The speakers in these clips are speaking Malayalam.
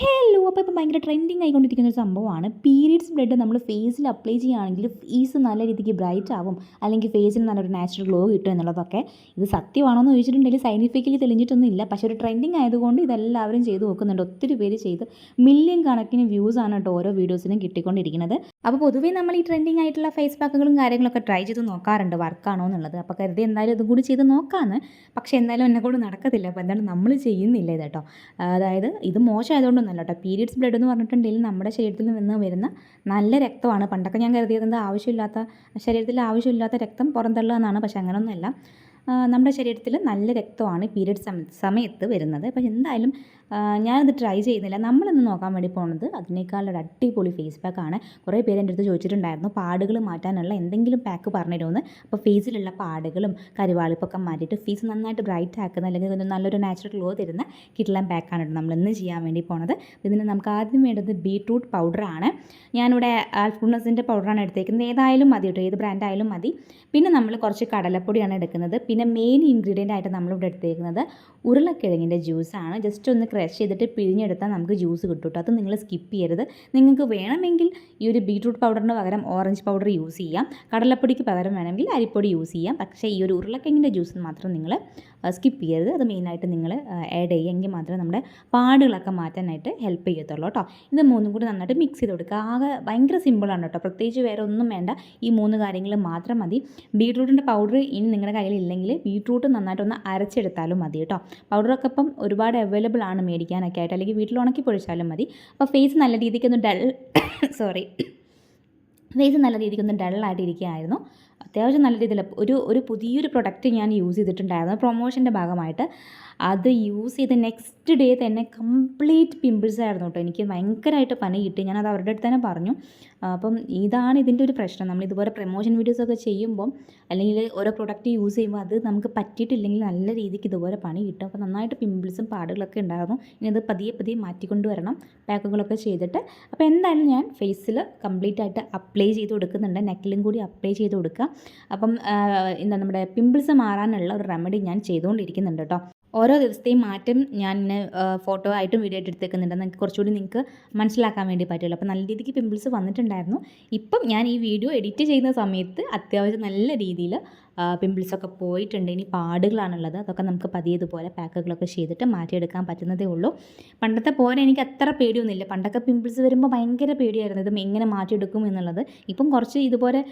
ഹലോ അപ്പോൾ ഇപ്പോൾ ഭയങ്കര ട്രെൻഡിങ് ആയിക്കൊണ്ടിരിക്കുന്ന ഒരു സംഭവമാണ്. പീരീഡ്സ് ബ്ലഡ് നമ്മൾ ഫേസിൽ അപ്ലൈ ചെയ്യുകയാണെങ്കിൽ ഫേസ് നല്ല രീതിക്ക് ബ്രൈറ്റ് ആവും. അല്ലെങ്കിൽ ഫേസിന് നല്ലൊരു നാച്ചുറൽ ഗ്ലോ കിട്ടും എന്നുള്ളതൊക്കെ. ഇത് സത്യമാണോ എന്ന് ചോദിച്ചിട്ടുണ്ടെങ്കിൽ സയന്റിഫിക്കലി തെളിഞ്ഞിട്ടൊന്നും ഇല്ല. പക്ഷേ ഒരു ട്രെൻഡിങ് ആയതുകൊണ്ട് ഇതെല്ലാവരും ചെയ്ത് നോക്കുന്നുണ്ട്. ഒത്തിരി പേര് ചെയ്ത് മില്യൺ കണക്കിന് വ്യൂസ് ആണ് കേട്ടോ ഓരോ വീഡിയോസിനും കിട്ടിക്കൊണ്ടിരിക്കുന്നത്. അപ്പോൾ പൊതുവേ നമ്മൾ ഈ ട്രെൻഡിങ് ആയിട്ടുള്ള ഫേസ് പാക്കുകളും കാര്യങ്ങളൊക്കെ ട്രൈ ചെയ്ത് നോക്കാറുണ്ട്. വർക്കാണോ എന്നുള്ളത്. അപ്പോൾ കരുതി എന്തായാലും ഇതും കൂടി ചെയ്ത് നോക്കാമെന്ന് പക്ഷേ എന്തായാലും എന്നെ നടക്കത്തില്ല. അപ്പോൾ എന്താണ് നമ്മൾ ചെയ്യുന്നില്ല ഇത് കേട്ടോ. അതായത് ഇത് മോശമായതുകൊണ്ടൊന്നല്ല കേട്ടോ. പീരിയഡ്സ് ബ്ലഡ് എന്ന് പറഞ്ഞിട്ടുണ്ടെങ്കിൽ നമ്മുടെ ശരീരത്തിൽ നിന്ന് വരുന്ന നല്ല രക്തമാണ്. പണ്ടൊക്കെ ഞാൻ കരുതിയത് എന്താ ആവശ്യമില്ലാത്ത ശരീരത്തിൽ ആവശ്യമില്ലാത്ത രക്തം പുറന്തള്ളുക എന്നാണ്. പക്ഷേ അങ്ങനെയൊന്നുമല്ല നമ്മുടെ ശരീരത്തിൽ നല്ല രക്തമാണ് പീരിയഡ് സമയത്ത് വരുന്നത്. അപ്പോൾ എന്തായാലും ഞാനത് ട്രൈ ചെയ്യുന്നില്ല. നമ്മളിന്ന് നോക്കാൻ വേണ്ടി പോകുന്നത് അതിനേക്കാൾ ഒരു അടിപൊളി ഫേസ് പാക്കാണ് കുറേ പേര് എന്റെ അടുത്ത് ചോദിച്ചിട്ടുണ്ടായിരുന്നു പാടുകൾ മാറ്റാനുള്ള എന്തെങ്കിലും പാക്ക് പറഞ്ഞിരുമെന്ന് അപ്പോൾ ഫേസിലുള്ള പാടുകളും കരുവാളിപ്പൊക്കെ മാറ്റിയിട്ട് ഫേസ് നന്നായിട്ട് ബ്രൈറ്റ് ആക്കുന്ന അല്ലെങ്കിൽ നല്ലൊരു നാച്ചുറൽ ഗ്ലോ തരുന്ന കിട്ട്ലം പാക്കാണ് നമ്മൾ ഇന്ന് ചെയ്യാൻ വേണ്ടി പോണത്. ഇതിന് നമുക്ക് ആദ്യം വേണ്ടത് ബീട്രൂട്ട് പൗഡറാണ് ഞാനിവിടെ ആൽഫുണസിന്റെ പൗഡറാണ് എടുത്തേക്കുന്നത്. ഏതായാലും മതി കേട്ടോ. ഏത് ബ്രാൻഡായാലും മതി. പിന്നെ നമ്മൾ കുറച്ച് കടലപ്പൊടിയാണ് എടുക്കുന്നത്. പിന്നെ മെയിൻ ഇൻഗ്രീഡിയന്റ് ആയിട്ട് നമ്മളിവിടെ എടുത്തേക്കുന്നത് ഉരുളക്കിഴങ്ങിന്റെ ജ്യൂസാണ് ജസ്റ്റ് ഒന്ന് ക്രഷ് ചെയ്തിട്ട് പിഴിഞ്ഞെടുത്താൽ നമുക്ക് ജ്യൂസ് കിട്ടും കേട്ടോ അത് നിങ്ങൾ സ്കിപ്പ് ചെയ്യരുത്. നിങ്ങൾക്ക് വേണമെങ്കിൽ ഈ ഒരു ബീട്രൂട്ട് പൗഡറിന് പകരം ഓറഞ്ച് പൗഡർ യൂസ് ചെയ്യാം. കടലപ്പൊടിക്ക് പകരം വേണമെങ്കിൽ അരിപ്പൊടി യൂസ് ചെയ്യാം. പക്ഷേ ഈ ഒരു ഉരുളക്കിഴങ്ങിന്റെ ജ്യൂസ് മാത്രം നിങ്ങൾ സ്കിപ്പ് ചെയ്യരുത്. അത് മെയിനായിട്ട് നിങ്ങൾ ആഡ് ചെയ്യുമെങ്കിൽ മാത്രമേ നമ്മുടെ പാടുകളൊക്കെ മാറ്റാനായിട്ട് ഹെൽപ്പ് ചെയ്യത്തുള്ളൂ കേട്ടോ. ഇത് മൂന്നും കൂടി നന്നായിട്ട് മിക്സ് ചെയ്ത് കൊടുക്കുക. ആകെ ഭയങ്കര സിമ്പിളാണ് കേട്ടോ. പ്രത്യേകിച്ച് വേറെ ഒന്നും വേണ്ട. ഈ മൂന്ന് കാര്യങ്ങൾ മാത്രം മതി. ബീട്രൂട്ടിന്റെ പൗഡർ ഇനി നിങ്ങളുടെ കയ്യിൽ ഇല്ലെങ്കിൽ ബീട്രൂട്ട് നന്നായിട്ടൊന്ന് അരച്ചെടുത്താലും മതി കേട്ടോ. പൗഡറൊക്കെ ഇപ്പം ഒരുപാട് അവൈലബിൾ ആണ് മേടിക്കാനൊക്കെ ആയിട്ട്. അല്ലെങ്കിൽ വീട്ടിൽ ഉണക്കി പൊഴിച്ചാലും മതി. അപ്പോൾ ഫേസ് നല്ല രീതിക്കൊന്ന് ഡൾ സോറി ഫേസ് നല്ല രീതിക്കൊന്ന് ഡള്ളായിട്ട് ഇരിക്കുകയായിരുന്നു. അത്യാവശ്യം നല്ല രീതിയിൽ. ഒരു ഒരു പുതിയൊരു പ്രൊഡക്റ്റ് ഞാൻ യൂസ് ചെയ്തിട്ടുണ്ടായിരുന്നു. പ്രൊമോഷന്റെ ഭാഗമായിട്ട്. അത് യൂസ് ചെയ്ത് നെക്സ്റ്റ് ഡേ തന്നെ കംപ്ലീറ്റ് പിമ്പിൾസ് ആയിരുന്നു കേട്ടോ എനിക്ക് ഭയങ്കരമായിട്ട് പനി കിട്ടി. ഞാനത് അവരുടെ അടുത്ത് തന്നെ പറഞ്ഞു. അപ്പം ഇതാണ് ഇതിന്റെ ഒരു പ്രശ്നം. നമ്മൾ ഇതുപോലെ പ്രൊമോഷൻ വീഡിയോസൊക്കെ ചെയ്യുമ്പം അല്ലെങ്കിൽ ഓരോ പ്രൊഡക്റ്റ് യൂസ് ചെയ്യുമ്പോൾ അത് നമുക്ക് പറ്റിയിട്ടില്ലെങ്കിൽ നല്ല രീതിക്ക് ഇതുപോലെ പണി കിട്ടും. അപ്പോൾ നന്നായിട്ട് പിമ്പിൾസും പാടുകളൊക്കെ ഉണ്ടായിരുന്നു. ഇനി അത് പതിയെ പതിയെ മാറ്റിക്കൊണ്ട് വരണം. പാക്കുകളൊക്കെ ചെയ്തിട്ട്. അപ്പോൾ എന്തായാലും ഞാൻ ഫേസിൽ കംപ്ലീറ്റ് ആയിട്ട് അപ്ലൈ ചെയ്ത് കൊടുക്കുന്നുണ്ട്. നെക്കിലും കൂടി അപ്ലൈ ചെയ്ത് കൊടുക്കുക അപ്പം എന്താ നമ്മുടെ പിമ്പിൾസ് മാറാനുള്ള ഒരു റെമഡി ഞാൻ ചെയ്തുകൊണ്ടിരിക്കുന്നുണ്ട് കേട്ടോ ഓരോ ദിവസത്തെയും മാറ്റം ഞാൻ ഫോട്ടോ ആയിട്ടും വീഡിയോ ആയിട്ട് എടുത്തേക്കുന്നുണ്ട്. നിങ്ങൾക്ക് കുറച്ചുകൂടി നിങ്ങൾക്ക് മനസ്സിലാക്കാൻ വേണ്ടി പറ്റുമല്ലോ അപ്പോൾ നല്ല രീതിക്ക് പിമ്പിൾസ് വന്നിട്ടുണ്ടായിരുന്നു. ഇപ്പം ഞാൻ ഈ വീഡിയോ എഡിറ്റ് ചെയ്യുന്ന സമയത്ത് അത്യാവശ്യം നല്ല രീതിയിൽ പിമ്പിൾസൊക്കെ പോയിട്ടുണ്ട്. ഇനി പാടുകളാണുള്ളത്. അതൊക്കെ നമുക്ക് പതിയതുപോലെ പാക്കുകളൊക്കെ ചെയ്തിട്ട് മാറ്റിയെടുക്കാൻ പറ്റുന്നതേ ഉള്ളൂ. പണ്ടത്തെ പോലെ എനിക്ക് അത്ര പേടിയൊന്നുമില്ല. പണ്ടൊക്കെ പിമ്പിൾസ് വരുമ്പോൾ ഭയങ്കര പേടിയായിരുന്നു. ഇത് എങ്ങനെ മാറ്റിയെടുക്കും എന്നുള്ളത്. ഇപ്പം കുറച്ച് ഇതുപോലെ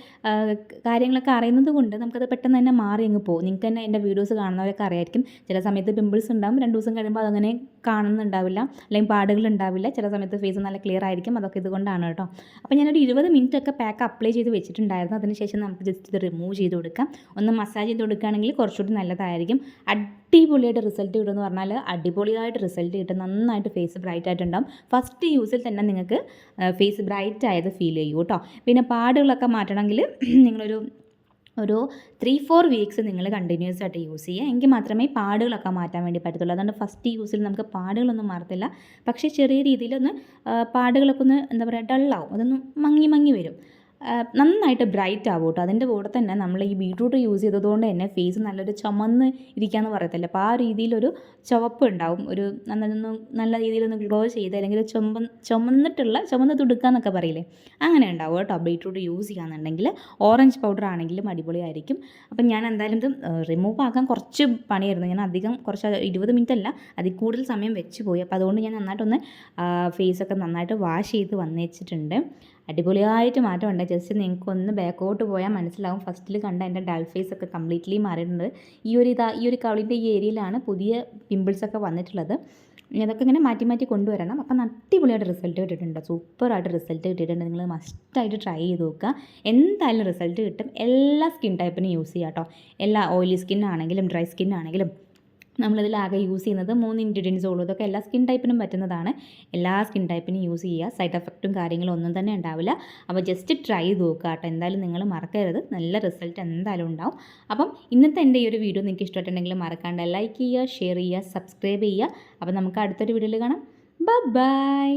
കാര്യങ്ങളൊക്കെ അറിയുന്നത് കൊണ്ട് നമുക്കത് പെട്ടെന്ന് തന്നെ മാറി അങ്ങ് പോകും. നിങ്ങൾക്ക് തന്നെ എന്റെ വീഡിയോസ് കാണുന്നവരൊക്കെ അറിയായിരിക്കും. ചില സമയത്ത് പിമ്പിൾസ് ഉണ്ടാകും. രണ്ട് ദിവസം കഴിയുമ്പോൾ അതങ്ങനെ കാണുന്നുണ്ടാവില്ല അല്ലെങ്കിൽ പാടുകൾ ഉണ്ടാവില്ല ചില സമയത്ത് ഫേസ് നല്ല ക്ലിയർ ആയിരിക്കും. അതൊക്കെ ഇതുകൊണ്ടാണ് കേട്ടോ. അപ്പോൾ ഞാനൊരു ഇരുപത് മിനിറ്റ് ഒക്കെ പാക്ക് അപ്ലൈ ചെയ്ത് വെച്ചിട്ടുണ്ടായിരുന്നു. അതിനുശേഷം നമുക്ക് ജസ്റ്റ് ഇത് റിമൂവ് ചെയ്ത് കൊടുക്കാം. ഒന്ന് മസാജ് ചെയ്ത് കൊടുക്കുകയാണെങ്കിൽ കുറച്ചുകൂടി നല്ലതായിരിക്കും. അടിപൊളിയായിട്ട് റിസൾട്ട് കിട്ടുമെന്ന് പറഞ്ഞാൽ അടിപൊളിയായിട്ട് റിസൾട്ട് കിട്ടും. നന്നായിട്ട് ഫേസ് ബ്രൈറ്റ് ആയിട്ടുണ്ടാവും. ഫസ്റ്റ് യൂസിൽ തന്നെ നിങ്ങൾക്ക് ഫേസ് ബ്രൈറ്റ് ആയത് ഫീൽ ചെയ്യും കേട്ടോ. പിന്നെ പാടുകളൊക്കെ മാറ്റണമെങ്കിൽ നിങ്ങളൊരു ഒരു ത്രീ ഫോർ വീക്സ് നിങ്ങൾ കണ്ടിന്യൂസ് ആയിട്ട് യൂസ് ചെയ്യുക. എങ്കിൽ മാത്രമേ പാടുകളൊക്കെ മാറ്റാൻ വേണ്ടി പറ്റത്തുള്ളൂ. അതുകൊണ്ട് ഫസ്റ്റ് യൂസിൽ നമുക്ക് പാടുകളൊന്നും മാറത്തില്ല. പക്ഷേ ചെറിയ രീതിയിലൊന്ന് പാടുകളൊക്കെ ഒന്ന് എന്താ പറയുക ഡള്ളാവും അതൊന്ന് മങ്ങി മങ്ങി വരും. നന്നായിട്ട് ബ്രൈറ്റ് ആവും കേട്ടോ അതിന്റെ കൂടെ തന്നെ നമ്മൾ ഈ ബീട്രൂട്ട് യൂസ് ചെയ്തതുകൊണ്ട് തന്നെ ഫേസ് നല്ലൊരു ചുമന്ന് ഇരിക്കാന്ന് പറയത്തില്ല. അപ്പോൾ ആ രീതിയിലൊരു ചുവപ്പ് ഉണ്ടാവും. ഒരു നല്ലൊന്ന് നല്ല രീതിയിലൊന്ന് ഗ്ലോ ചെയ്ത് അല്ലെങ്കിൽ ചുമ ചുമന്നിട്ടുള്ള ചുമന്ന് തുടുക്കാന്നൊക്കെ പറയില്ലേ? അങ്ങനെ ഉണ്ടാവും കേട്ടോ. ബീട്രൂട്ട് യൂസ് ചെയ്യുകയാണെന്നുണ്ടെങ്കിൽ ഓറഞ്ച് പൗഡർ ആണെങ്കിലും അടിപൊളിയായിരിക്കും. അപ്പം ഞാൻ എന്തായാലും ഇത് റിമൂവ് ആക്കാൻ കുറച്ച് പണിയായിരുന്നു. ഞാൻ അധികം കുറച്ച് ഇരുപത് മിനിറ്റ് അല്ല അതിൽ കൂടുതൽ സമയം വെച്ച് പോയി. അപ്പോൾ അതുകൊണ്ട് ഞാൻ നന്നായിട്ടൊന്ന് ഫേസൊക്കെ നന്നായിട്ട് വാഷ് ചെയ്ത് വന്നേച്ചിട്ടുണ്ട്. അടിപൊളിയായിട്ട് മാറ്റമുണ്ട്. ജസ്റ്റ് നിങ്ങൾക്ക് ഒന്ന് ബാക്കോട്ട് പോയാൽ മനസ്സിലാവും. ഫസ്റ്റിൽ കണ്ട എന്റെ ഡൾ ഫേസ് ഒക്കെ കംപ്ലീറ്റ്ലി മാറിയിട്ടുണ്ട്. ഈ ഒരു ഇതാ ഈ ഒരു കവിളിന്റെ ഈ ഏരിയയിലാണ് പുതിയ പിമ്പിൾസ് ഒക്കെ വന്നിട്ടുള്ളത്. ഇതൊക്കെ ഇങ്ങനെ മാറ്റി മാറ്റി കൊണ്ടുവരണം. അപ്പം അടിപൊളിയായിട്ട് റിസൾട്ട് കിട്ടിയിട്ടുണ്ട്. സൂപ്പറായിട്ട് റിസൾട്ട് കിട്ടിയിട്ടുണ്ട്. നിങ്ങൾ മസ്റ്റായിട്ട് ട്രൈ ചെയ്ത് നോക്കുക. എന്തായാലും റിസൾട്ട് കിട്ടും. എല്ലാ സ്കിൻ ടൈപ്പിനും യൂസ് ചെയ്യാം കേട്ടോ. എല്ലാ ഓയിലി സ്കിൻ ആണെങ്കിലും ഡ്രൈ സ്കിൻ ആണെങ്കിലും. നമ്മളിതിലാകെ യൂസ് ചെയ്യുന്നത് മൂന്ന് ഇൻഗ്രീഡിയൻസ് ഉള്ളൂ. ഇതൊക്കെ എല്ലാ സ്കിൻ ടൈപ്പിനും പറ്റുന്നതാണ്. എല്ലാ സ്കിൻ ടൈപ്പിനും യൂസ് ചെയ്യുക. സൈഡ് എഫക്റ്റും കാര്യങ്ങളും ഒന്നും തന്നെ ഉണ്ടാവില്ല. അപ്പോൾ ജസ്റ്റ് ട്രൈ ചെയ്ത് നോക്കുക കേട്ടോ. എന്തായാലും നിങ്ങൾ മറക്കരുത്. നല്ല റിസൾട്ട് എന്തായാലും ഉണ്ടാവും. അപ്പം ഇന്നത്തെ എന്റെ ഈ ഒരു വീഡിയോ നിങ്ങൾക്ക് ഇഷ്ടമായിട്ടുണ്ടെങ്കിൽ മറക്കാണ്ട് ലൈക്ക് ചെയ്യുക ഷെയർ ചെയ്യുക സബ്സ്ക്രൈബ് ചെയ്യുക. അപ്പോൾ നമുക്ക് അടുത്തൊരു വീഡിയോയിൽ കാണാം. ബൈ